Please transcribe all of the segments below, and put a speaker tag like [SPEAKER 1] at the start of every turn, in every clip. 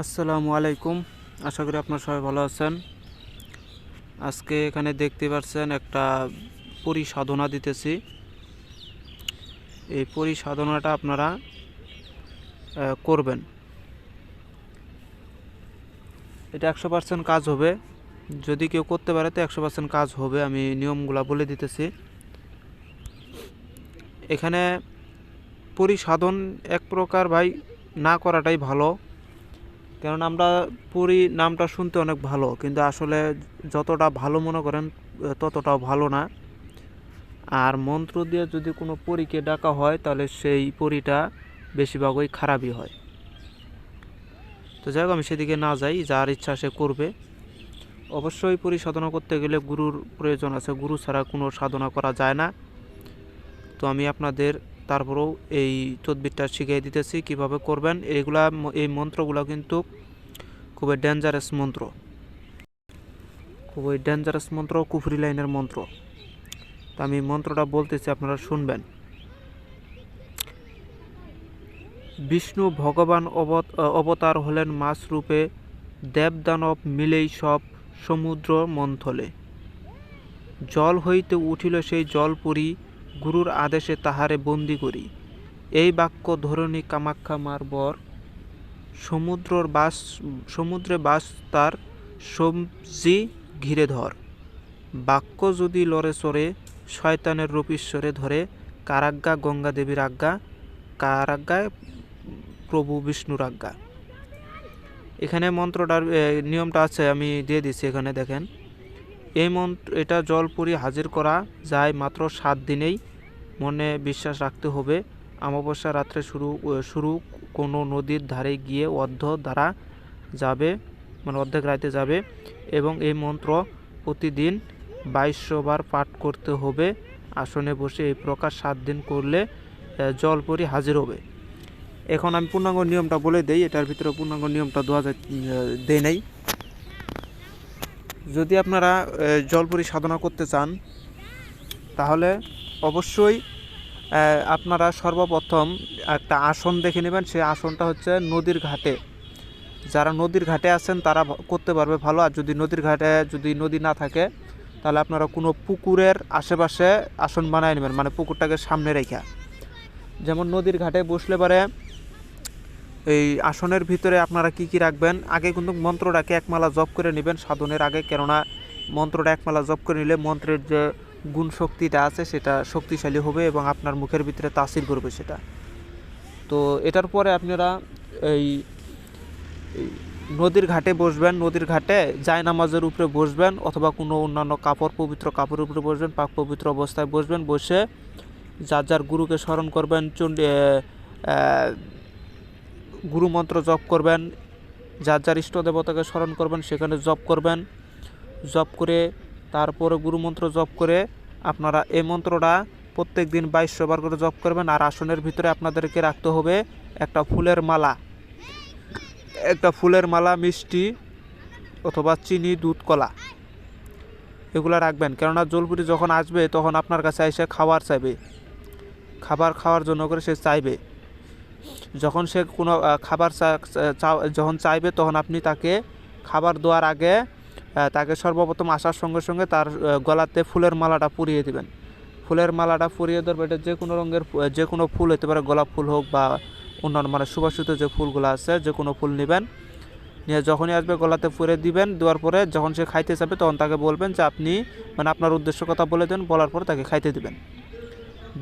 [SPEAKER 1] আসসালামু আলাইকুম। আশা করি আপনার সবাই ভালো আছেন। আজকে এখানে দেখতে পাচ্ছেন একটা পরিসাধনা দিতেছি। এই পরিসাধনাটা আপনারা করবেন। এটা একশো পার্সেন্ট কাজ হবে। যদি কেউ করতে পারে তো একশো পার্সেন্ট কাজ হবে, আমি নিয়মগুলা বলে দিতেছি। এখানে পরিসাধন এক প্রকার ভাই না করাটাই ভালো। কারণ আমরা পুরী নামটা শুনতে অনেক ভালো, কিন্তু আসলে যতটা ভালো মনে করেন ততটাও ভালো না। আর মন্ত্র দিয়ে যদি কোনো পরীকে ডাকা হয়, তাহলে সেই পরীটা বেশিরভাগই খারাপই হয়। তো যাই আমি সেদিকে না যাই, যার ইচ্ছা সে করবে। অবশ্যই পরি সাধনা করতে গেলে গুরুর প্রয়োজন আছে, গুরু ছাড়া কোনো সাধনা করা যায় না। তো আমি আপনাদের তারপরেও এই তদবিরটা শিখিয়ে দিতেছি কীভাবে করবেন। এইগুলা এই মন্ত্রগুলো কিন্তু খুবই ডেঞ্জারাস মন্ত্র। খুবই ডেঞ্জারাস মন্ত্র, কুফরি লাইনের মন্ত্র। তো আমি মন্ত্রটা বলতেছি, আপনারা শুনবেন। বিষ্ণু ভগবান অবত- অবতার হলেন মাছ রূপে, দেবদানব মিলেই সব সমুদ্র মন্থলে। জল হইতে উঠিল সেই জলপুরী গুরুর আদেশে তাহারে বন্দি করি। এই বাক্য ধরণী কামাখ্যা মার বর। সমুদ্রর বাস, সমুদ্রে বাস তার সবজি ঘিরে ধর। বাক্য যদি লড়ে চড়ে, শয়তানের রূপীশ্বরে ধরে। কারাজ্ঞা গঙ্গা দেবীর আজ্ঞা, কারাজ্ঞায় প্রভু বিষ্ণুর আজ্ঞা। এখানে মন্ত্রটার নিয়মটা আছে, আমি দিয়ে দিচ্ছি এখানে, দেখেন। এই মন্ত্র এটা জল জলপুরি হাজির করা যায় মাত্র সাত দিনেই। মনে বিশ্বাস রাখতে হবে, অমাবস্যা রাত্রে শুরু শুরু কোনো নদীর ধারে গিয়ে অর্ধ দ্বারা যাবে মানে অর্ধেক রাতে যাবে এবং এই মন্ত্র প্রতিদিন বাইশশো বার পাঠ করতে হবে। আসনে বসে এই প্রকার সাত দিন করলে জলপরি হাজির হবে। এখন আমি পূর্ণাঙ্গ নিয়মটা বলে দেই, এটার ভিতরে পূর্ণাঙ্গ নিয়মটা দেওয়া যায় দেয় নাই। যদি আপনারা জলপরি সাধনা করতে চান, তাহলে অবশ্যই আপনারা সর্বপ্রথম একটা আসন দেখে নেবেন। সেই আসনটা হচ্ছে নদীর ঘাটে। যারা নদীর ঘাটে আছেন, তারা করতে পারবে ভালো। আর যদি নদীর ঘাটে, যদি নদী না থাকে, তাহলে আপনারা কোনো পুকুরের আশেপাশে আসন বানায় নেবেন। মানে পুকুরটাকে সামনে রেখে। যেমন নদীর ঘাটে বসলে পারে এই আসনের ভিতরে আপনারা কি কি রাখবেন? আগে কিন্তু মন্ত্রটাকে একমালা জপ করে নেবেন। সাধনের আগে, কেননা মন্ত্রটা একমালা জপ করে নিলে মন্ত্রের যে গুণ শক্তিটা আছে, সেটা শক্তিশালী হবে এবং আপনার মুখের ভিতরে তাসির করবে সেটা। তো এটার পরে আপনারা এই নদীর ঘাটে বসবেন। নদীর ঘাটে জায় নামাজের উপরে বসবেন অথবা কোনো অন্যান্য কাপড়, পবিত্র কাপড়ের উপরে বসবেন, পাক পবিত্র অবস্থায় বসবেন। বসে যার যার গুরুকে স্মরণ করবেন চণ্ডী গুরু মন্ত্র জপ করবেন, যার যার ইষ্ট দেবতাকে স্মরণ করবেন সেখানে জপ করবেন। জপ করে তারপরে গুরুমন্ত্র জপ করে আপনারা এই মন্ত্রটা প্রত্যেক দিন বাইশশো বার করে জপ করবেন আর আসনের ভিতরে আপনাদেরকে রাখতে হবে একটা ফুলের মালা। একটা ফুলের মালা, মিষ্টি অথবা চিনি, দুধ, কলা। এগুলো রাখবেন। কেননা জলপুরি যখন আসবে তখন আপনার কাছে এসে খাবার চাইবে। খাবার খাওয়ার জন্য করে সে চাইবে। যখন সে কোনো খাবার যখন চাইবে তখন আপনি তাকে খাবার দেওয়ার আগে তাকে সর্বপ্রথম আসার সঙ্গে সঙ্গে তার গলাতে ফুলের মালাটা পরিয়ে দিবেন। ফুলের মালাটা পরিয়ে দেওয়ার এটা যে কোনো রঙের যে কোনো ফুল, হতে পারে গোলাপ ফুল হোক বা অন্যান্য মানে সুবাসিত যে ফুলগুলো আছে, যে কোনো ফুল নেবেন। নিয়ে যখনই আসবে গলাতে পরে দিবেন, দেওয়ার পরে যখন সে খাইতে যাবে তখন তাকে বলবেন যে আপনি মানে আপনার উদ্দেশ্য কথা বলে দেন, বলার পরে তাকে খাইতে দিবেন।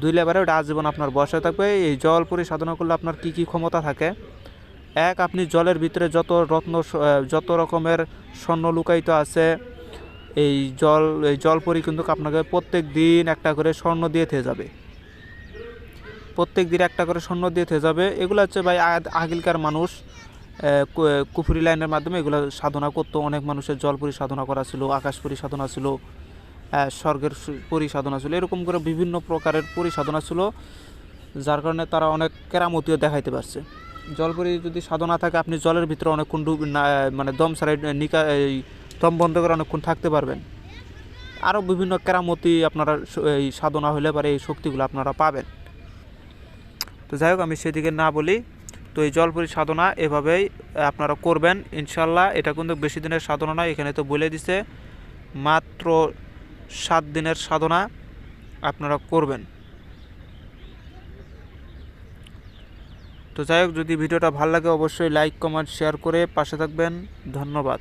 [SPEAKER 1] দুই লেবারে ওটা আজীবন আপনার বসে থাকবে। এই জল পরি সাধনা করলে আপনার কি কি ক্ষমতা থাকে? এক, আপনি জলের ভিতরে যত রত্ন যত রকমের স্বর্ণ লুকায়িত আছে, এই জল, এই জলপরি কিন্তু আপনাকে প্রত্যেক দিন একটা করে স্বর্ণ দিয়ে থেকে যাবে। প্রত্যেক দিন একটা করে স্বর্ণ দিয়ে থেকে যাবে। এগুলো হচ্ছে ভাই আগ- আগিলকার মানুষ কুফুরি লাইনের মাধ্যমে এগুলো সাধনা করতো। অনেক মানুষের জলপুরি সাধনা করা ছিল আকাশপুরি সাধনা ছিল। স্বর্গের পরিসাধনা ছিল। এরকম করে বিভিন্ন প্রকারের পরিসাধনা ছিল, যার কারণে তারা অনেক কেরামতিও দেখাইতে পারছে। জলপরি যদি সাধনা থাকে, আপনি জলের ভিতরে অনেকক্ষণ ডুব মানে দম সারাই নিকা দম বন্ধ করে অনেকক্ষণ থাকতে পারবেন। আরও বিভিন্ন কেরামতি আপনারা এই সাধনা হলে পারে এই শক্তিগুলো আপনারা পাবেন। তো যাই হোক, আমি সেদিকে না বলি। তো এই জলপুরি সাধনা এভাবেই আপনারা করবেন। ইনশাল্লাহ, এটা কিন্তু বেশি দিনের সাধনা নয়, এখানে তো বলে দিছে, মাত্র সাত দিনের সাধনা আপনারা করবেন। তো যাই হোক, যদি ভিডিওটা ভালো লাগে, অবশ্যই লাইক কমেন্ট শেয়ার করে পাশে থাকবেন। ধন্যবাদ।